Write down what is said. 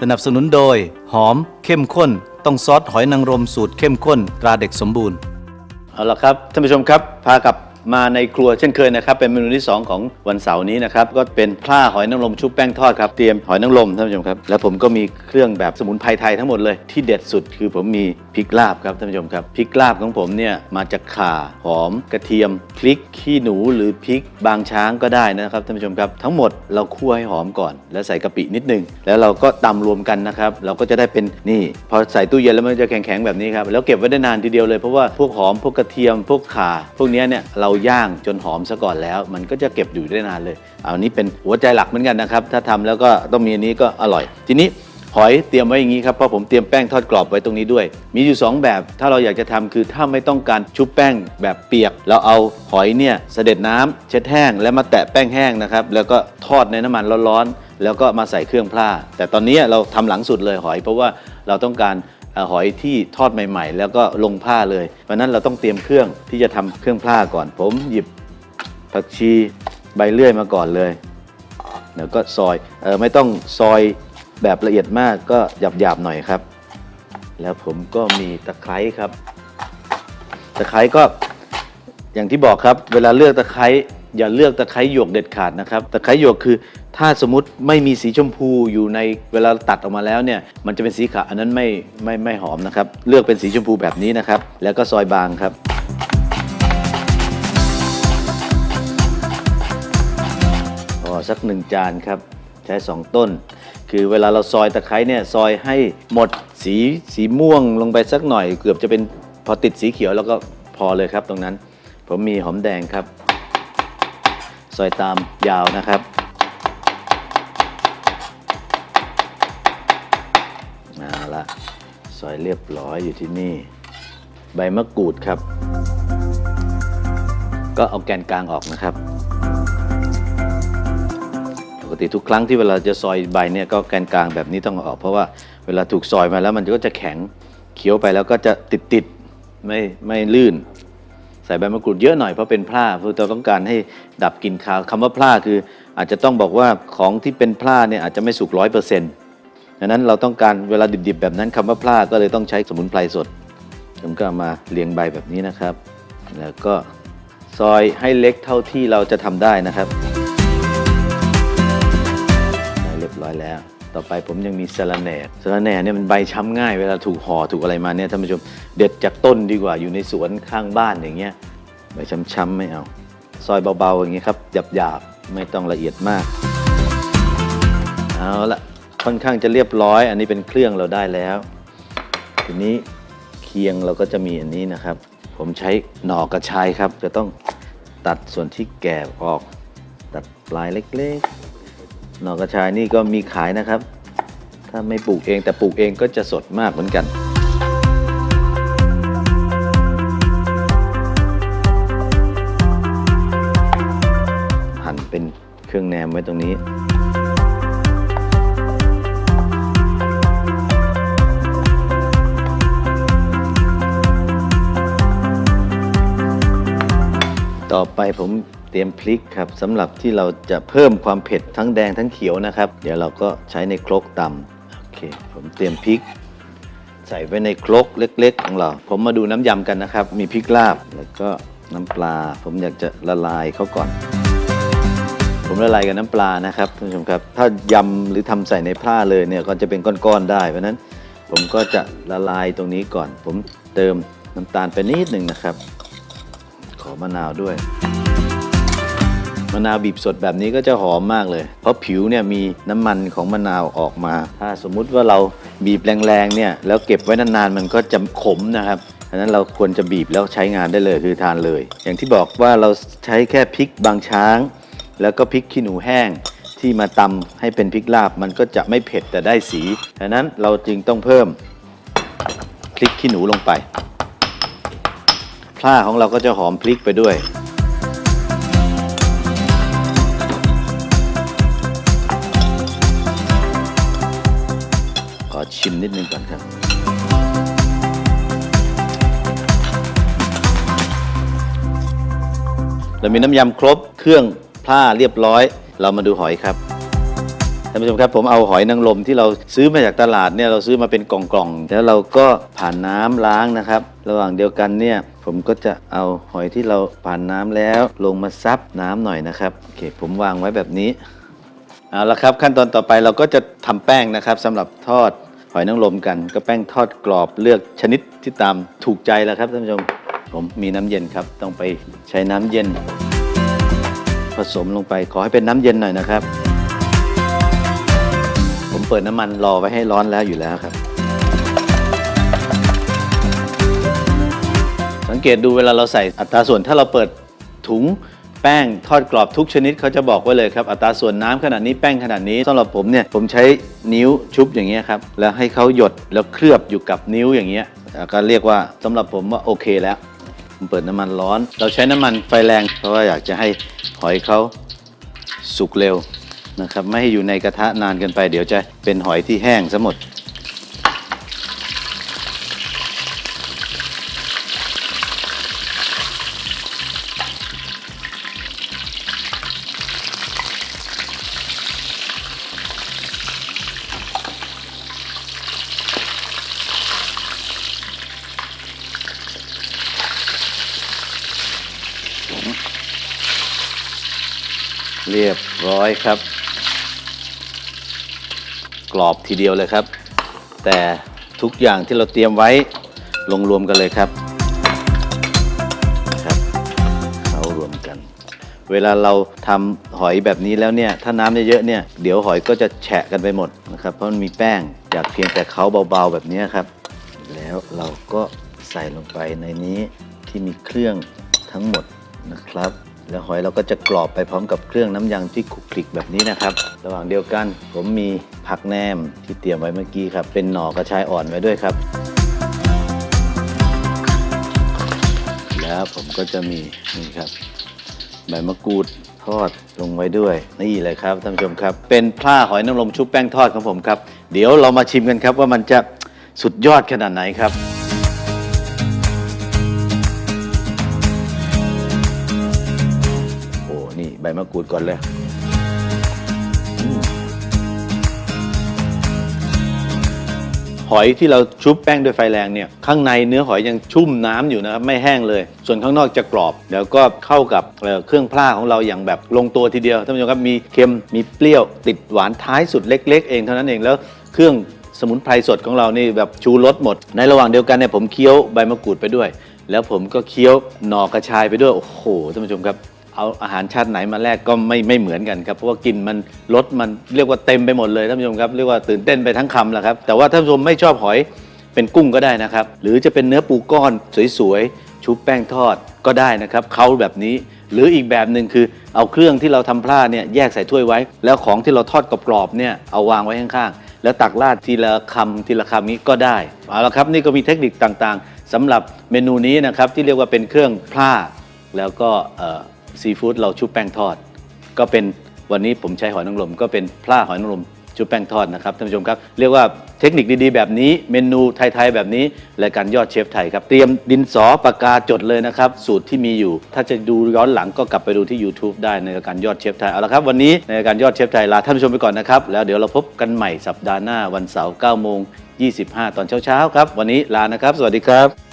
สนับสนุนโดย หอม เข้มข้น ต้องซอสหอยนางรมสูตรเข้มข้นตราเด็กสมบูรณ์ เอาละครับท่านผู้ชมครับพากลับ มาในครัวเช่นเคยนะครับ เป็นเมนูที่ 2 ของวันเสาร์นี้นะครับ ก็เป็นพร่าหอยนางรมชุบแป้งทอดครับ เตรียมหอยนางรมท่านผู้ชมครับ แล้วผมก็มีเครื่องแบบสมุนไพรไทยทั้งหมดเลยที่เด็ดสุดคือผมมีพริกลาบครับท่านผู้ชมครับพริกลาบของผมเนี่ยมาจากข่าหอม กระเทียมพริกขี้หนูหรือพริกบางช้างก็ได้นะครับท่านผู้ชมครับทั้งหมดเราคั่วให้หอมก่อน แล้วใส่กะปินิดนึงแล้วเราก็ตำรวมกันนะครับเราก็จะได้เป็นนี่ พอใส่ตู้เย็นแล้วมันจะแข็งๆแบบนี้ครับแล้วเก็บไว้ได้นานทีเดียวเลยเพราะว่าพวกหอมพวกกระเทียมพวกข่าพวกเนี้ยเนี่ยเราย่างจนหอมซะก่อนแล้ว มันก็จะเก็บอยู่ได้นานเลยเอาอันนี้เป็นหัวใจหลักเหมือนกันนะครับ ถ้าทำแล้วก็ต้องมีอันนี้ก็อร่อย ทีนี้หอยเตรียมไว้อย่างนี้ครับเพราะผมเตรียมแป้งทอดกรอบไว้ตรงนี้ด้วย มีอยู่ 2 แบบ ถ้าเราอยากจะทำคือถ้าไม่ต้องการชุบแป้งแบบเปียก เราเอาหอยเนี่ยเสด็จน้ำเช็ดแห้ง แล้วมาแตะแป้งแห้งนะครับแล้วก็ทอดในน้ำมันร้อนๆแล้วก็มาใส่เครื่องพร่าแต่ตอนนี้เราทำหลังสุดเลยหอยเพราะว่าเราต้องการ หอยที่ทอดใหม่ ๆ แล้วก็ลงผ้าเลยเพราะนั้นเราต้องเตรียมเครื่องที่จะทำเครื่องพร่าก่อน ผมหยิบผักชีใบเลื่อยมาก่อนเลยแล้วก็ซอยเออไม่ต้องซอยแบบละเอียดมากก็หยาบๆหน่อยครับ แล้วผมก็มีตะไคร้ครับ ตะไคร้ก็อย่างที่บอกครับ เวลาเลือกตะไคร้อย่าเลือกตะไคร้หยวกเด็ดขาดนะครับ ตะไคร้หยวกคือ ถ้าสมมติไม่มีสีชมพูอยู่ในเวลาตัดออกมาแล้วเนี่ยมันจะเป็นสีขาวอันนั้นไม่ไม่ไม่หอมนะครับ เลือกเป็นสีชมพูแบบนี้นะครับ แล้วก็ซอยบางครับพอสักหนึ่งจานครับ ใช้ 2 ต้น คือเวลาเราซอยตะไคร้เนี่ยซอยให้หมดสีสีม่วงลงไปสักหน่อย เกือบจะเป็นพอติดสีเขียวแล้วก็พอเลยครับตรงนั้น ผมมีหอมแดงครับ ซอยตามยาวนะครับ ซอยเรียบร้อยอยู่ที่นี่ ใบมะกรูดครับ ก็เอาแกนกลางออกนะครับ ปกติทุกครั้งที่เวลาจะซอยใบเนี่ยก็แกนกลางแบบนี้ต้องออกเพราะว่าเวลาถูกซอยมาแล้วมันก็จะแข็งเคี้ยวไปแล้วก็จะติดติดๆไม่ไม่ลื่น ใส่ใบมะกรูดเยอะหน่อยเพราะเป็นพร่าเพราะเราต้องการให้ดับกลิ่นคาวคำว่าพร่าคืออาจจะต้องบอกว่าของที่เป็นพร่าเนี่ยอาจจะไม่สุกร้อยเปอร์เซ็นต์ ดังนั้นเราต้องการเวลาดิบๆ แบบนั้นคำว่าพร่าก็เลยต้องใช้สมุนไพรสด ผมก็เอามาเรียงใบแบบนี้นะครับ แล้วก็ซอยให้เล็กเท่าที่เราจะทำได้นะครับได้เรียบร้อยแล้ว ต่อไปผมยังมีสะระแหน่สะระแหน่เนี่ยมันใบช้ำง่าย เวลาถูกห่อถูกอะไรมาเนี่ยท่านผู้ชมเด็ดจากต้นดีกว่าอยู่ในสวนข้างบ้านอย่างเงี้ยใบช้ำๆไม่เอา ซอยเบาๆอย่างเงี้ยครับหยาบๆไม่ต้องละเอียดมาก เอาละ ค่อนข้างจะเรียบร้อย อันนี้เป็นเครื่องเราได้แล้ว ทีนี้เคียงเราก็จะมีอันนี้นะครับ ผมใช้หน่อกระชายครับ จะต้องตัดส่วนที่แก่ออก ตัดปลายเล็กๆ หน่อกระชายนี่ก็มีขายนะครับ ถ้าไม่ปลูกเองแต่ปลูกเองก็จะสดมากเหมือนกันหั่นเป็นเครื่องแนมไว้ตรงนี้ ต่อไปผมเตรียมพริกครับสำหรับที่เราจะเพิ่มความเผ็ดทั้งแดงทั้งเขียวนะครับ เดี๋ยวเราก็ใช้ในครกตำโอเค ผมเตรียมพริก ใส่ไว้ในครกเล็ก ๆ ของเรา ผมมาดูน้ำยำกันนะครับ มีพริกลาบแล้วก็น้ำปลา ผมอยากจะละลายเขาก่อน ผมละลายกับน้ำปลานะครับท่านผู้ชมครับ ถ้ายำหรือทำใส่ในผ้าเลยเนี่ยก็จะเป็นก้อนๆได้เพราะนั้น ผมก็จะละลายตรงนี้ก่อน ผมเติมน้ำตาลไปนิดหนึ่งนะครับ มะนาวด้วย มะนาวบีบสดแบบนี้ก็จะหอมมากเลย เพราะผิวเนี่ยมีน้ำมันของมะนาวออกมา ถ้าสมมุติว่าเราบีบแรงๆเนี่ยแล้วเก็บไว้นานๆมันก็จะขมนะครับดังนั้นเราควรจะบีบแล้วใช้งานได้เลยคือทานเลย อย่างที่บอกว่าเราใช้แค่พริกบางช้าง แล้วก็พริกขี้หนูแห้งที่มาตำให้เป็นพริกลาบมันก็จะไม่เผ็ดแต่ได้สีดังนั้นเราจึงต้องเพิ่มพริกขี้หนูลงไป ผ้าของเราก็จะหอมพริกไปด้วย ขอชิมนิดนึงก่อนครับ เรามีน้ำยำครบเครื่องผ้าเรียบร้อย เรามาดูหอยครับานผู้ชมครับผมเอาหอยนางรมที่เราซื้อมาจากตลาดเนี่ยเราซื้อมาเป็นกล่องๆแล้วเราก็ผ่านน้ำล้างนะครับ ระหว่างเดียวกันเนี่ยผมก็จะเอาหอยที่เราผ่านน้ำแล้วลงมาซับน้ำหน่อยนะครับโอเคผมวางไว้แบบนี้เอาละครับขั้นตอนต่อไปเราก็จะทำแป้งนะครับสำหรับทอดหอยนางรมกัน ก็แป้งทอดกรอบเลือกชนิดที่ตามถูกใจแล้วครับท่านผู้ชมผมมีน้ำเย็นครับต้องไปใช้น้ำเย็น ผสมลงไปขอให้เป็นน้ำเย็นหน่อยนะครับ เปิดน้ำมันรอไว้ให้ร้อนแล้วอยู่แล้วครับ สังเกตดูเวลาเราใส่อัตราส่วนถ้าเราเปิดถุงแป้งทอดกรอบทุกชนิดเขาจะบอกไว้เลยครับ อัตราส่วนน้ำขนาดนี้แป้งขนาดนี้สำหรับผมเนี่ยผมใช้นิ้วชุบอย่างเงี้ยครับแล้วให้เขาหยดแล้วเคลือบอยู่กับนิ้วอย่างเงี้ยก็เรียกว่าสำหรับผมว่าโอเคแล้วผมเปิดน้ำมันร้อน เราใช้น้ำมันไฟแรงเพราะว่าอยากจะให้หอยเขาสุกเร็ว นะครับ ไม่ให้อยู่ในกระทะนานเกินไป เดี๋ยวจะเป็นหอยที่แห้งซะหมด เรียบร้อยครับ รอบทีเดียวเลยครับ แต่ทุกอย่างที่เราเตรียมไว้ลงรวมกันเลยครับครับเขารวมกัน เวลาเราทำหอยแบบนี้แล้วเนี่ยถ้าน้ำเยอะๆเนี่ยเดี๋ยวหอยก็จะแฉะกันไปหมดนะครับเพราะมันมีแป้งอยากเพียงแต่เขาเบาๆแบบนี้ครับ แล้วเราก็ใส่ลงไปในนี้ที่มีเครื่องทั้งหมดนะครับ แล้วหอยเราก็จะกรอบไปพร้อมกับเครื่องน้ำยำที่คลุกคลิกแบบนี้นะครับ ระหว่างเดียวกันผมมีผักแหนมที่เตรียมไว้เมื่อกี้ครับ เป็นหน่อกระชายอ่อนไว้ด้วยครับ แล้วผมก็จะมีนี่ครับใบมะกรูดทอดลงไว้ด้วยนี่เลยครับท่านผู้ชมครับ เป็นพร่าหอยนางรมชุบแป้งทอดของผมครับ เดี๋ยวเรามาชิมกันครับว่ามันจะสุดยอดขนาดไหนครับ บมะกรูดก่อนเลยหอยที่เราชุบแป้งด้วยไฟแรงเนี่ยข้างในเนื้อหอยยังชุ่มน้ำอยู่นะครับไม่แห้งเลย ส่วนข้างนอกจะกรอบ แล้วก็เข้ากับเเครื่องพร่าของเราอย่างแบบลงตัวทีเดียวท่านผู้ชมครับมีเค็มมีเปรี้ยวติดหวานท้ายสุดเล็ก ๆ เองเท่านั้นเองแล้วเครื่องสมุนไพรสดของเรานี่แบบชูรสหมด ในระหว่างเดียวกันเนี่ยผมเคี้ยวใบมะกรูดไปด้วย แล้วผมก็เคี้ยวหน่อกระชายไปด้วยโอ้โหท่านผู้ชมครับ เอาอาหารชาติไหนมาแลกก็ไม่ไม่เหมือนกันครับเพราะว่ากลินมันรสมันเรียกว่าเต็มไปหมดเลยท่านผู้ชมครับเรียกว่าตื่นเต้นไปทั้งคำแหละครับแต่ว่าท่านผู้ชมไม่ชอบหอยเป็นกุ้งก็ได้นะครับ หรือจะเป็นเนื้อปูก้อนสวยๆชุบแป้งทอดก็ได้นะครับเขาแบบนี้ หรืออีกแบบหนึ่งคือเอาเครื่องที่เราทำพลาดเนี่ยแยกใส่ถ้วยไว้ แล้วของที่เราทอดกรอบๆเนี่ยเอาวางไว้ข้างๆแล้วตักราดทีละคำทีละคำนี้ก็ได้เอาละครับนี่ก็มีเทคนิคต่างๆสำหรับเมนูนี้นะครับที่เรียกว่าเป็นเครื่องพลาแล้วก็ ซีฟู้ดเราชุบแป้งทอด ก็เป็นวันนี้ผมใช้หอยนางรมก็เป็นพล่าหอยนางรมชุบแป้งทอดนะครับท่านผู้ชมครับ เรียกว่าเทคนิคดีๆ แบบนี้เมนูไทยๆแบบนี้รายการยอดเชฟไทยครับ เตรียมดินสอปากกาจดเลยนะครับ สูตรที่มีอยู่ ถ้าจะดูย้อนหลังก็กลับไปดูที่ YouTube ได้ในรายการยอดเชฟไทยเอาละครับ วันนี้ในรายการยอดเชฟไทยลาท่านผู้ชมไปก่อนนะครับ แล้วเดี๋ยวเราพบกันใหม่สัปดาห์หน้าวันเสาร์9โมง25 ตอนเช้าๆครับวันนี้ลานะครับ สวัสดีครับ